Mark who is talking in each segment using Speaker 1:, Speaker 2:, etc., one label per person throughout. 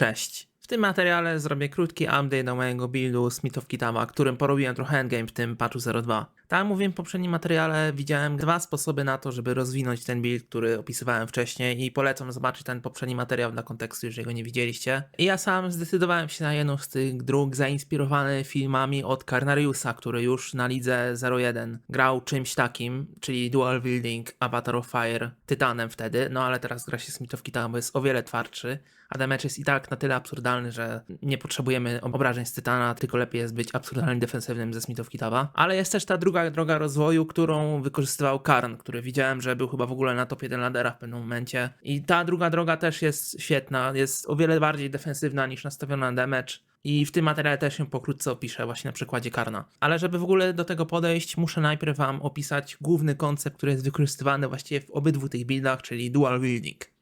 Speaker 1: Cześć. W tym materiale zrobię krótki update do mojego buildu Smith of Kitama, którym porobiłem trochę endgame w tym patchu 02. Jak mówiłem w poprzednim materiale, widziałem dwa sposoby na to, żeby rozwinąć ten build, który opisywałem wcześniej i polecam zobaczyć ten poprzedni materiał dla kontekstu, jeżeli go nie widzieliście. I ja sam zdecydowałem się na jedną z tych dróg zainspirowany filmami od Carnariusa, który już na lidze 01 grał czymś takim, czyli dual wielding Avatar of Fire Tytanem wtedy, no ale teraz gra się Smith of Kitama, bo jest o wiele twardszy, a damage jest i tak na tyle absurdalny, że nie potrzebujemy obrażeń z Tytana, tylko lepiej jest być absurdalnie defensywnym ze Smith of Kitaba. Ale jest też ta druga droga rozwoju, którą wykorzystywał Karn, który widziałem, że był chyba w ogóle na top 1 ladera w pewnym momencie. I ta druga droga też jest świetna, jest o wiele bardziej defensywna niż nastawiona na damage. I w tym materiale też się pokrótce opiszę właśnie na przykładzie Karna. Ale żeby w ogóle do tego podejść, muszę najpierw wam opisać główny koncept, który jest wykorzystywany właściwie w obydwu tych buildach, czyli dual wielding.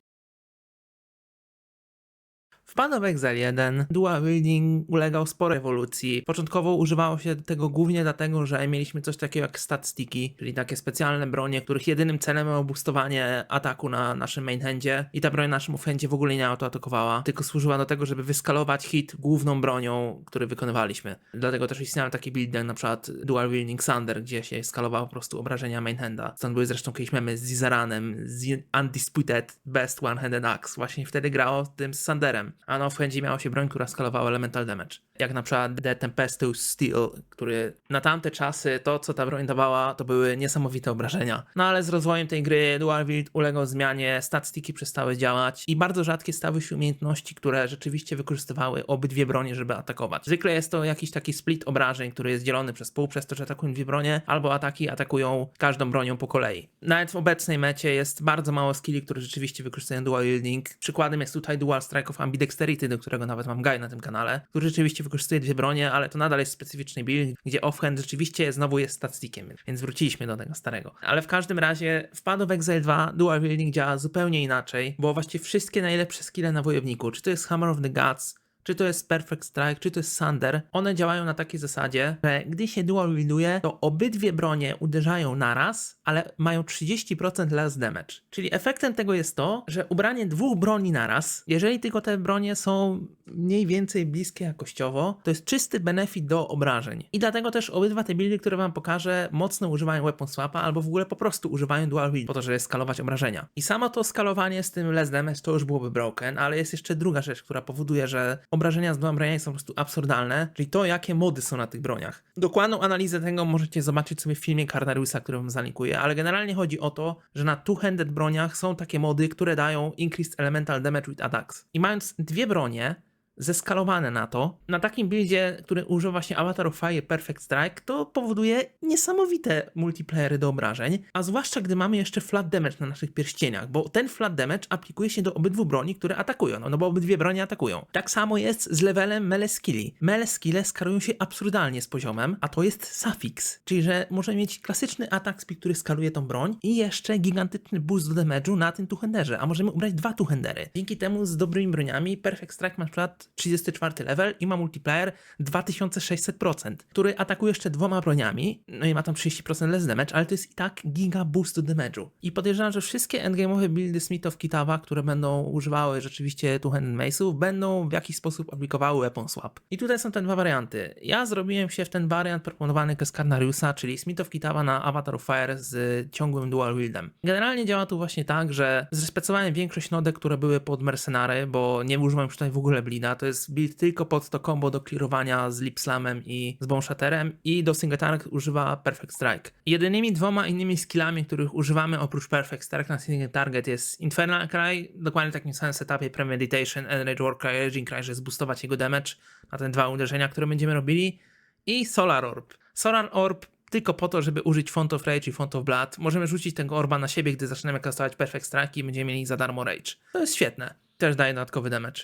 Speaker 1: W Path of Exile 1 dual wielding ulegał sporej ewolucji. Początkowo używało się tego głównie dlatego, że mieliśmy coś takiego jak statstiki, czyli takie specjalne bronie, których jedynym celem było boostowanie ataku na naszym main handzie i ta broń na naszym offhandzie w ogóle nie autoatakowała, tylko służyła do tego, żeby wyskalować hit główną bronią, który wykonywaliśmy. Dlatego też istniały takie buildy jak na przykład dual wielding Thunder, gdzie się skalowało po prostu obrażenia main handa. Stąd były zresztą kiedyś memy z Zizaranem, z Undisputed Best One-Handed Axe. Właśnie wtedy grało tym z Thunderem a na offhandzie miała się broń, która skalowała elemental damage. Jak na przykład The Tempestuous Steel, który na tamte czasy to, co ta broń dawała, to były niesamowite obrażenia. No ale z rozwojem tej gry Dual Wield uległ zmianie, statstiki przestały działać i bardzo rzadkie stały się umiejętności, które rzeczywiście wykorzystywały obydwie bronie, żeby atakować. Zwykle jest to jakiś taki split obrażeń, który jest dzielony przez pół, przez to, że atakują dwie bronie, albo ataki atakują każdą bronią po kolei. Nawet w obecnej mecie jest bardzo mało skilli, które rzeczywiście wykorzystują dual wielding. Przykładem jest tutaj Dual Strike of Ambidexterity, do którego nawet mam guide na tym kanale, który rzeczywiście wykorzystuje dwie bronie, ale to nadal jest specyficzny build, gdzie offhand rzeczywiście znowu jest statistikiem, więc wróciliśmy do tego starego. Ale w każdym razie w Path of Exile 2 dual wielding działa zupełnie inaczej, bo właściwie wszystkie najlepsze skille na wojowniku, czy to jest Hammer of the Gods, czy to jest Perfect Strike, czy to jest Sander, one działają na takiej zasadzie, że gdy się dual wielduje, to obydwie bronie uderzają naraz, ale mają 30% less damage. Czyli efektem tego jest to, że ubranie dwóch broni naraz, jeżeli tylko te bronie są mniej więcej bliskie jakościowo, to jest czysty benefit do obrażeń. I dlatego też obydwa te buildy, które wam pokażę, mocno używają weapon swapa, albo w ogóle po prostu używają dual wield, po to, żeby skalować obrażenia. I samo to skalowanie z tym less damage to już byłoby broken, ale jest jeszcze druga rzecz, która powoduje, że obrażenia z dwoma broniami są po prostu absurdalne, czyli to, jakie mody są na tych broniach. Dokładną analizę tego możecie zobaczyć sobie w filmie Carnariusa, który wam zalinkuję, ale generalnie chodzi o to, że na two-handed broniach są takie mody, które dają increased elemental damage with attacks. I mając dwie bronie, zeskalowane na to, na takim buildzie, który używa właśnie Avatar of Fire Perfect Strike, to powoduje niesamowite multiplayery do obrażeń, a zwłaszcza gdy mamy jeszcze flat damage na naszych pierścieniach, bo ten flat damage aplikuje się do obydwu broni, które atakują, no, no bo obydwie broni atakują. Tak samo jest z levelem melee skilli. Melee skille skalują się absurdalnie z poziomem, a to jest suffix, czyli że możemy mieć klasyczny atak speed, który skaluje tą broń i jeszcze gigantyczny boost do damage'u na tym two-handerze, a możemy ubrać dwa two-handery. Dzięki temu z dobrymi broniami Perfect Strike na przykład 34 level i ma multiplayer 2600%, który atakuje jeszcze dwoma broniami, no i ma tam 30% less damage, ale to jest i tak giga boost damage'u. I podejrzewam, że wszystkie endgame'owe buildy Smith of Kitawa, które będą używały rzeczywiście two-handed mace'ów, będą w jakiś sposób aplikowały weapon swap. I tutaj są te dwa warianty. Ja zrobiłem się w ten wariant proponowany przez Carnariusa, czyli Smith of Kitawa na Avatar of Fire z ciągłym dual wieldem. Generalnie działa tu właśnie tak, że zrespecowałem większość nodek, które były pod mercenary, bo nie używam już tutaj w ogóle bleeda, to jest build tylko pod to combo do clearowania z Lipslamem i z Boneshatterem i do Single używa Perfect Strike. Jedynymi dwoma innymi skillami, których używamy oprócz Perfect Strike na Single Target jest Infernal Cry, dokładnie w takim samym setupie Premeditation, Enrage Warcry, Raging Cry, żeby zboostować jego damage na te dwa uderzenia, które będziemy robili i Solar Orb. Solar Orb tylko po to, żeby użyć Font of Rage i Font of Blood. Możemy rzucić tego orba na siebie, gdy zaczniemy kastować Perfect Strike i będziemy mieli za darmo Rage. To jest świetne. Też daje dodatkowy damage.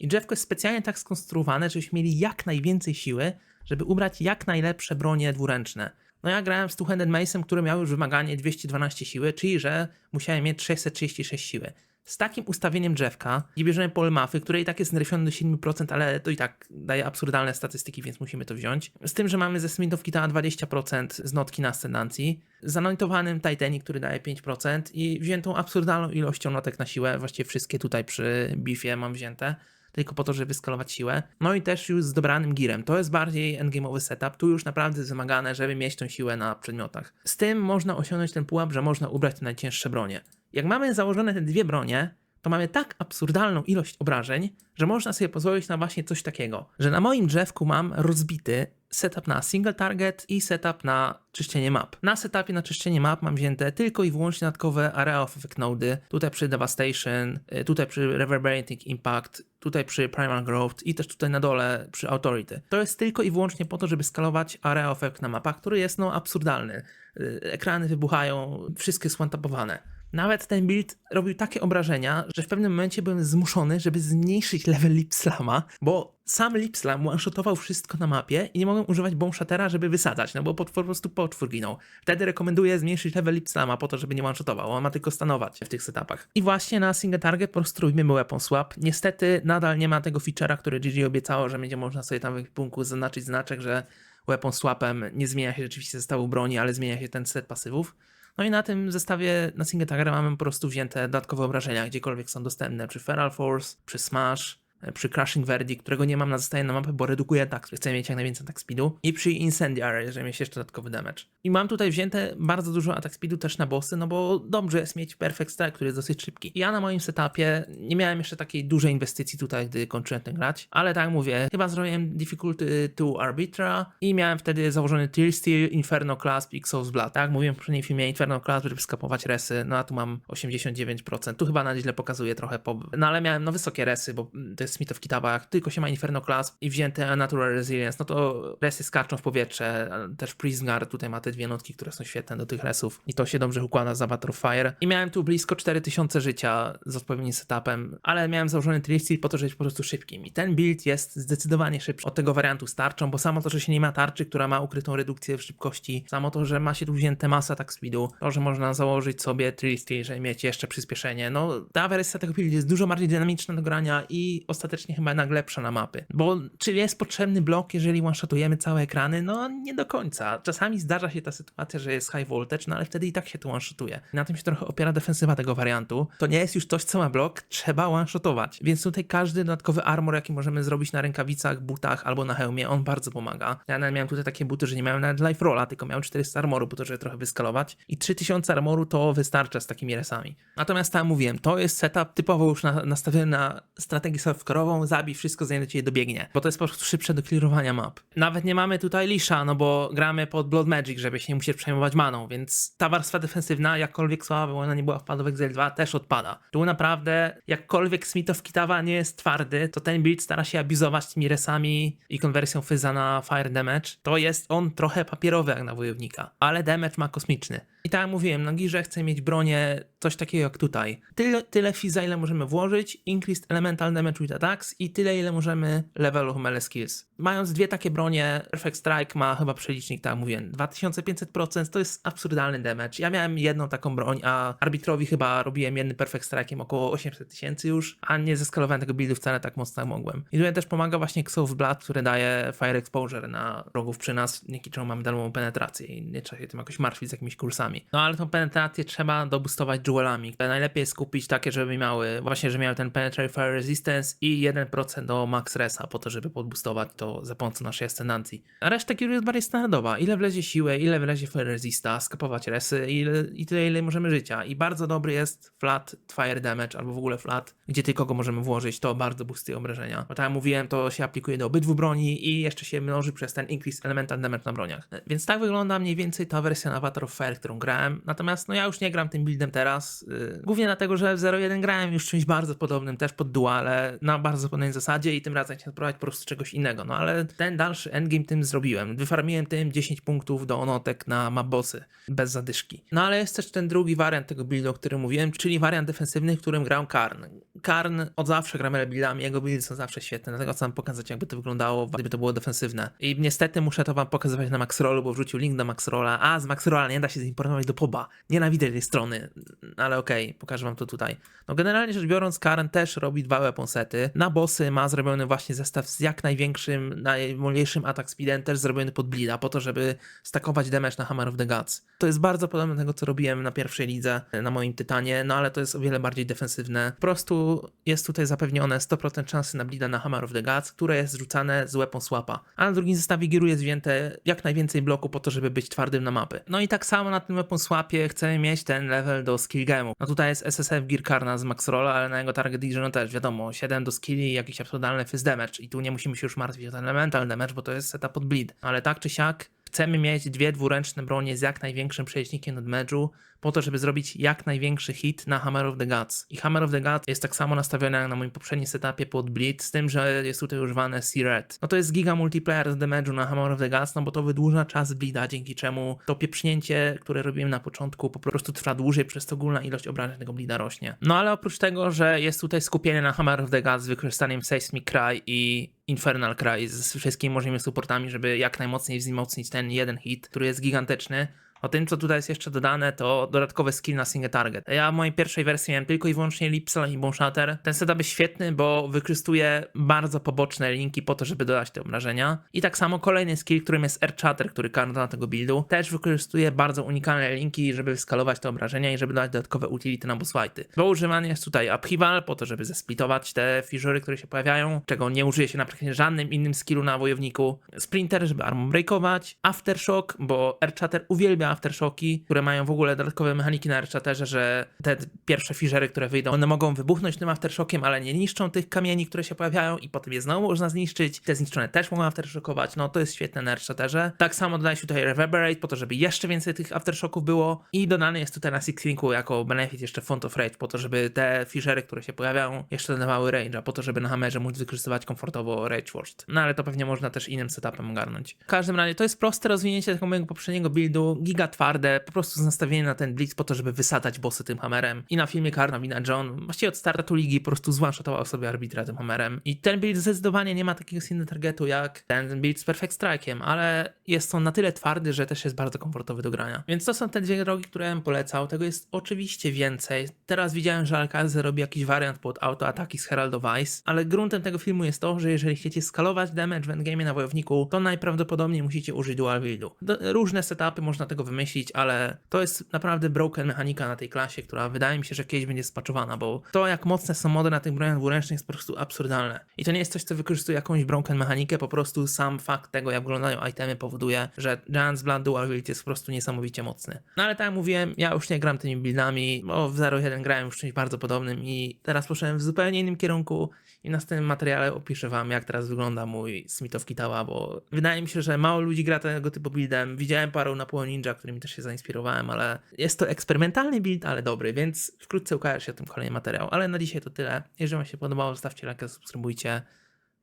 Speaker 1: I drzewko jest specjalnie tak skonstruowane, żebyśmy mieli jak najwięcej siły, żeby ubrać jak najlepsze bronie dwuręczne. No ja grałem z Two-Handed Mace'em, który miał już wymaganie 212 siły, czyli że musiałem mieć 636 siły. Z takim ustawieniem drzewka i bierzemy polymafy, które i tak jest nerfione do 7%, ale to i tak daje absurdalne statystyki, więc musimy to wziąć. Z tym, że mamy ze Smithów Kitana 20% z notki na ascendancji, zanotowanym Titanic, który daje 5% i wziętą absurdalną ilością notek na siłę, właściwie wszystkie tutaj przy bifie mam wzięte tylko po to, żeby wyskalować siłę. No i też już z dobranym girem. To jest bardziej endgame'owy setup, tu już naprawdę jest wymagane, żeby mieć tą siłę na przedmiotach. Z tym można osiągnąć ten pułap, że można ubrać te najcięższe bronie. Jak mamy założone te dwie bronie, to mamy tak absurdalną ilość obrażeń, że można sobie pozwolić na właśnie coś takiego, że na moim drzewku mam rozbity setup na single target i setup na czyszczenie map. Na setupie na czyszczenie map mam wzięte tylko i wyłącznie dodatkowe area of effect nody, tutaj przy devastation, y, tutaj przy reverberating impact, tutaj przy primal growth i też tutaj na dole przy authority. To jest tylko i wyłącznie po to, żeby skalować area of effect na mapach, który jest no absurdalny. Y, Ekrany wybuchają, wszystkie są tapowane. Nawet ten build robił takie obrażenia, że w pewnym momencie byłem zmuszony, żeby zmniejszyć level Lipslama, bo sam Lipslam one-shotował wszystko na mapie i nie mogłem używać Bomb Shattera, żeby wysadzać, no bo po, prostu potwór ginął. Wtedy rekomenduję zmniejszyć level Lipslama po to, żeby nie one-shotował, on ma tylko stanować w tych setupach. I właśnie na single target robimy weapon swap. Niestety nadal nie ma tego feature'a, który GG obiecało, że będzie można sobie tam w ekwipunku zaznaczyć znaczek, że weapon swapem nie zmienia się rzeczywiście zestawu broni, ale zmienia się ten set pasywów. No i na tym zestawie na Single Target mamy po prostu wzięte dodatkowe obrażenia, gdziekolwiek są dostępne, przy Feral Force, przy Smash, przy Crushing Verdict, którego nie mam na zestawie na mapę, bo redukuje atak, chcę mieć jak najwięcej atak speedu i przy Incendiary, jeżeli mieć jeszcze dodatkowy damage. I mam tutaj wzięte bardzo dużo atak speedu też na bossy, no bo dobrze jest mieć Perfect Strike, który jest dosyć szybki. Ja na moim setupie nie miałem jeszcze takiej dużej inwestycji tutaj, gdy kończyłem ten grać, ale tak mówię, chyba zrobiłem difficulty to Arbitra i miałem wtedy założony Tear Steel, Inferno Clasp i Exhaust Blood. Tak mówiłem w poprzednim filmie, Inferno Clasp, żeby skapować resy, no a tu mam 89%. Tu chyba na źle pokazuje trochę, po... no ale miałem no wysokie resy, bo to jest Smith of Kitaba, jak tylko się ma Inferno Clasp i wzięte Natural Resilience, no to resy skaczą w powietrze, też Prismgar tutaj ma te dwie notki, które są świetne do tych resów i to się dobrze układa za Battle Fire. I miałem tu blisko 4000 życia z odpowiednim setupem, ale miałem założony Tristy po to, żeby być po prostu szybkim. I ten build jest zdecydowanie szybszy od tego wariantu z tarczą, bo samo to, że się nie ma tarczy, która ma ukrytą redukcję w szybkości, samo to, że ma się tu wzięte masa atak speedu, to, że można założyć sobie Tristy, żeby mieć jeszcze przyspieszenie, no ta wersja tego buildu jest dużo bardziej dynamiczna do grania i ostatecznie chyba jednak lepsza na mapy. Bo czy jest potrzebny blok, jeżeli one-shotujemy całe ekrany? No nie do końca. Czasami zdarza się ta sytuacja, że jest high voltage, no ale wtedy i tak się to one-shotuje. Na tym się trochę opiera defensywa tego wariantu. To nie jest już coś, co ma blok, trzeba one-shotować. Więc tutaj każdy dodatkowy armor, jaki możemy zrobić na rękawicach, butach albo na hełmie, on bardzo pomaga. Ja nawet miałem tutaj takie buty, że nie miałem nawet life rolla, tylko miałem 400 armoru po to, żeby trochę wyskalować. I 3000 armoru to wystarcza z takimi resami. Natomiast tam mówiłem, to jest setup typowo już na, nastawiony na strategię self-core'ową, zabij wszystko, zanim do ciebie dobiegnie. Bo to jest po prostu szybsze do clearowania map. Nawet nie mamy tutaj Lisha, no bo gramy pod Blood Magic, żeby się nie musieć przejmować maną, więc ta warstwa defensywna, jakkolwiek słaba, bo ona nie była w Path of Exile 2, też odpada. Tu naprawdę, jakkolwiek Smith of Kitawa nie jest twardy, to ten build stara się abuzować tymi resami i konwersją Fyza na Fire Damage. To jest on trochę papierowy jak na wojownika, ale damage ma kosmiczny. I tak jak mówiłem, na girze chcę mieć bronię coś takiego jak tutaj. Tyle, tyle fiza, ile możemy włożyć, increased elemental damage with attacks i tyle, ile możemy level of melee skills. Mając dwie takie bronie, Perfect Strike ma chyba przelicznik, tak mówiłem, 2500%, to jest absurdalny damage. Ja miałem jedną taką broń, a arbitrowi chyba robiłem jednym Perfect Strike'iem około 800 tysięcy już, a nie zeskalowałem tego buildu wcale tak mocno jak mogłem. I tutaj też pomaga właśnie Xof Blood, który daje Fire Exposure na wrogów przy nas, dzięki czemu mamy darmową penetrację i nie trzeba się tym jakoś martwić z jakimiś kursami. No ale tą penetrację trzeba doboostować jewelami. Najlepiej jest kupić takie, żeby miały, właśnie, że miały ten Penetrate Fire Resistance 1% do max resa, po to, żeby podboostować to za pomocą naszej ascendancji. A reszta gier jest bardziej standardowa. Ile wlezie siłę, ile wlezie Fire Resista, skapować resy i, ile, i tyle, ile możemy życia. I bardzo dobry jest Flat Fire Damage, albo w ogóle Flat, gdzie tylko go możemy włożyć, to bardzo boostuje obrażenia. Bo tak jak mówiłem, to się aplikuje do obydwu broni i jeszcze się mnoży przez ten Increase Elemental Damage na broniach. Więc tak wygląda mniej więcej ta wersja Avatar of Fire, którą grałem. Natomiast no ja już nie gram tym buildem teraz. Yy, głównie dlatego, że w 0.1 grałem już czymś bardzo podobnym, też pod duale, na bardzo podobnej zasadzie i tym razem chciałem spróbować po prostu czegoś innego. No ale ten dalszy endgame tym zrobiłem. Wyfarmiłem tym 10 punktów do onotek na mabosy bez zadyszki. No ale jest też ten drugi wariant tego buildu, o którym mówiłem, czyli wariant defensywny, w którym grał Karn. Karn od zawsze gramy buildami, jego buildy są zawsze świetne, dlatego chcę wam pokazać, jakby to wyglądało, gdyby to było defensywne. I niestety muszę to wam pokazywać na Maxrollu, bo wrzucił link do Maxrolla, a z Maxrolla nie da się zimportować do poba. Nienawidzę tej strony, ale okej, okay, pokażę wam to tutaj. No generalnie rzecz biorąc, Karen też robi dwa weapon Na bossy ma zrobiony właśnie zestaw z jak największym, najmniejszym atak speedem, też zrobiony pod bleeda, po to, żeby stakować damage na Hammer of the Gods. To jest bardzo podobne do tego, co robiłem na pierwszej lidze, na moim Tytanie, no ale to jest o wiele bardziej defensywne. Po prostu jest tutaj zapewnione 100% szansy na bleeda na Hammer of the Gods, które jest rzucane z weapon swapa. A na drugim zestawie Giru jest wzięte jak najwięcej bloku po to, żeby być twardym na mapy. No i tak samo na tym weapon swapie chcemy mieć ten level do skill game'u. No tutaj jest SSF Gear Karna z Max Rolla, ale na jego target no też wiadomo, 7 do skilli jakiś absurdalny fizz damage i tu nie musimy się już martwić o ten elemental damage, bo to jest setup pod bleed. Ale tak czy siak chcemy mieć dwie dwuręczne bronie z jak największym przelicznikiem od damage'u, po to, żeby zrobić jak największy hit na Hammer of the Gods. I Hammer of the Gods jest tak samo nastawiony jak na moim poprzednim setupie pod Bleed, z tym, że jest tutaj używane C-Red. No to jest giga multiplayer z damage'u na Hammer of the Gods, no bo to wydłuża czas Bleeda, dzięki czemu to pieprznięcie, które robiłem na początku, po prostu trwa dłużej, przez to ogólna ilość obrażeń tego Bleeda rośnie. No ale oprócz tego, że jest tutaj skupienie na Hammer of the Gods z wykorzystaniem Seismic Cry i Infernal Cry z wszystkimi możliwymi supportami, żeby jak najmocniej wzmocnić ten jeden hit, który jest gigantyczny. O tym, co tutaj jest jeszcze dodane, to dodatkowy skill na single target. Ja w mojej pierwszej wersji miałem tylko i wyłącznie Lipsel i Bone Shatter. Ten setup jest świetny, bo wykorzystuje bardzo poboczne linki po to, żeby dodać te obrażenia. I tak samo kolejny skill, którym jest Air Chatter, który karta tego buildu, też wykorzystuje bardzo unikalne linki, żeby skalować te obrażenia i żeby dodać dodatkowe utility na boss fighty. Bo używany jest tutaj Upheaval po to, żeby zesplitować te fissury, które się pojawiają, czego nie użyje się na praktycznie żadnym innym skillu na wojowniku. Splinter, żeby armor breakować. Aftershock, bo Air Chatter uwielbia aftershocki, które mają w ogóle dodatkowe mechaniki na Air Chatterze, że te pierwsze fissury, które wyjdą, one mogą wybuchnąć tym aftershockiem, ale nie niszczą tych kamieni, które się pojawiają i potem je znowu można zniszczyć. Te zniszczone też mogą aftershockować, no to jest świetne na Air Chatterze. Tak samo dodaje się tutaj Reverberate po to, żeby jeszcze więcej tych aftershocków było i dodany jest tutaj na Six Winku jako benefit jeszcze Font of Rage po to, żeby te fissury, które się pojawiają, jeszcze dodawały range'a po to, żeby na hammerze móc wykorzystywać komfortowo Rage Force. No ale to pewnie można też innym setupem ogarnąć. W każdym razie to jest proste rozwinięcie tego mojego poprzedniego buildu, giga twarde, po prostu z nastawieniem na ten blitz po to, żeby wysadzać bossy tym hammerem. I na filmie Karna Wina John właściwie od startu ligi po prostu zwanshotował sobie arbitra tym hammerem. I ten build zdecydowanie nie ma takiego single targetu jak ten build z Perfect Strike'iem, ale jest on na tyle twardy, że też jest bardzo komfortowy do grania. Więc to są te dwie drogi, które bym polecał. Tego jest oczywiście więcej. Teraz widziałem, że Alcalze robi jakiś wariant pod autoataki z Herald of Ice, ale gruntem tego filmu jest to, że jeżeli chcecie skalować damage w endgame na wojowniku, to najprawdopodobniej musicie użyć dual. Do, różne setupy można tego wymyślić, ale to jest naprawdę broken mechanika na tej klasie, która wydaje mi się, że kiedyś będzie spaczowana, bo to jak mocne są mody na tych broniach dwuręcznych jest po prostu absurdalne. I to nie jest coś, co wykorzystuje jakąś broken mechanikę, po prostu sam fakt tego, jak wyglądają itemy powoduje, że Giant's Blood Dual jest po prostu niesamowicie mocny. No ale tak jak mówiłem, ja już nie gram tymi buildami, bo w 0.1 grałem już czymś bardzo podobnym i teraz poszedłem w zupełnie innym kierunku i w następnym materiale opiszę wam, jak teraz wygląda mój Smith of Kitawa, bo wydaje mi się, że mało ludzi gra tego typu buildem. Widziałem paru na Poło Ninja, którymi też się zainspirowałem, ale jest to eksperymentalny build, ale dobry, więc wkrótce ukaże się o tym kolejny materiał. Ale na dzisiaj to tyle. Jeżeli wam się podobało, zostawcie lajka, subskrybujcie.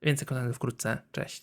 Speaker 1: Więcej kontentu wkrótce. Cześć.